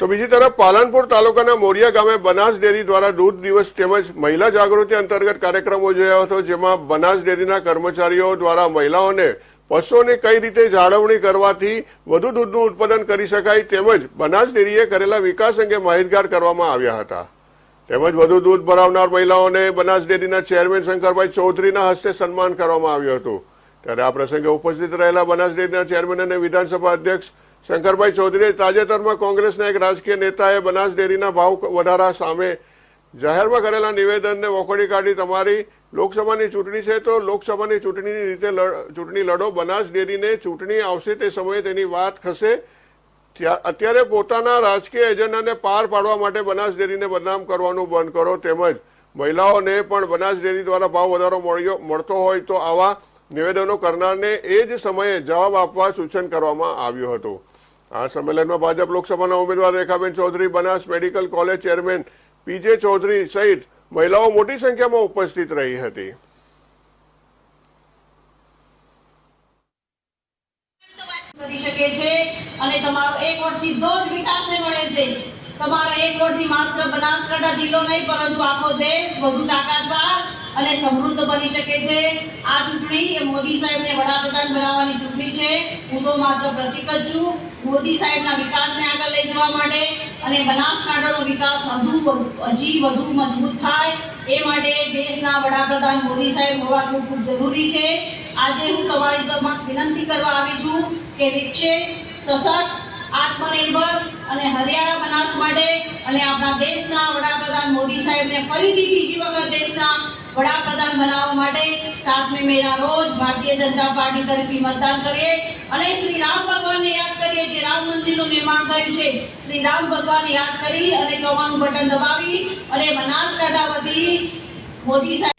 તો બીજી તરફ પાલનપુર તાલુકાના મોરિયા ગામે બનાસ ડેરી દ્વારા દૂધ દિવસ તેમજ મહિલા જાગૃતિ અંતર્ગત કાર્યક્રમો યોજાયો હતો, જેમાં બનાસ ડેરીના કર્મચારીઓ દ્વારા મહિલાઓને પશુઓની કઈ રીતે જાળવણી કરવાથી વધુ દૂધનું ઉત્પાદન કરી શકાય તેમજ બનાસ ડેરીએ કરેલા વિકાસ અંગે માહિતગાર કરવામાં આવ્યા હતા. તેમજ વધુ દૂધ ભરાવનાર મહિલાઓને બનાસ ડેરીના ચેરમેન શંકરભાઈ ચૌધરીના હસ્તે સન્માન કરવામાં આવ્યું હતું. ત્યારે આ પ્રસંગે ઉપસ્થિત રહેલા બનાસ ડેરીના ચેરમેન અને વિધાનસભા અધ્યક્ષ શંકરભાઈ ચૌધરીએ તાજેતરમાં કોંગ્રેસના એક રાજકીય નેતાએ બનાસ ડેરીના ભાવ વધારા સામે જાહેરમાં કરેલા નિવેદનને વખોડી કાઢી તમારી લોકસભાની ચૂંટણી છે તો લોકસભાની ચૂંટણીની રીતે ચૂંટણી લડો. બનાસ ડેરીને ચૂંટણી આવશે તે સમયે તેની વાત ખસે. ત્યાં- અત્યારે પોતાના રાજકીય એજન્ડાને પાર પાડવા માટે બનાસ ડેરીને બદનામ કરવાનું બંધ કરો. તેમજ મહિલાઓને પણ બનાસ ડેરી દ્વારા ભાવ વધારો મળ્યો, મળતો હોય તો આવા નિવેદનો કરનારને એ જ સમયે જવાબ આપવા સૂચન કરવામાં આવ્યું હતું. આ સંમેલનમાં ભાજપ લોકસભાના ઉમેદવાર Rekhaben Chaudhary, Banas medical college chairman PJ Chaudhary સહિત મહિલાઓ મોટી સંખ્યામાં ઉપસ્થિત રહી હતી. તમારો એક વોટ સીધો માત્ર બનાસકાંઠા જિલ્લો નહીં, પરંતુ આખો દેશ વધુ તાકાતવાર અને સમૃદ્ધ બની શકે છે. આ ચૂંટણી એ મોદી સાહેબને વડાપ્રધાન બનાવવાની ચૂંટણી છે. હું તો માત્ર પ્રતિક જ છું. મોદી સાહેબના વિકાસને આગળ લઈ જવા માટે અને બનાસકાંઠાનો વિકાસ વધુ હજી વધુ મજબૂત થાય એ માટે દેશના વડાપ્રધાન મોદી સાહેબ હોવા ખૂબ જરૂરી છે. આજે હું તમારી સમક્ષ વિનંતી કરવા આવી છું કે વિકસિત સશક્ત, આત્મનિર્ભર અને હરિયાળા બનાસ માટે અને આપણા દેશના વડાપ્રધાન મોદી સાહેબને ફરીથી બીજી વખત દેશના વડાપ્રધાન બનાવવા માટે સાતમી મેના રોજ ભારતીય જનતા પાર્ટી તરફથી મતદાન કરીએ અને શ્રી રામ ભગવાનને યાદ કરીએ જે રામ મંદિરનું નિર્માણ થયું છે. શ્રી રામ ભગવાનને યાદ કરી અને કવાનું બટન દબાવી અને બનાસકાંઠા વતી મોદી સાહેબ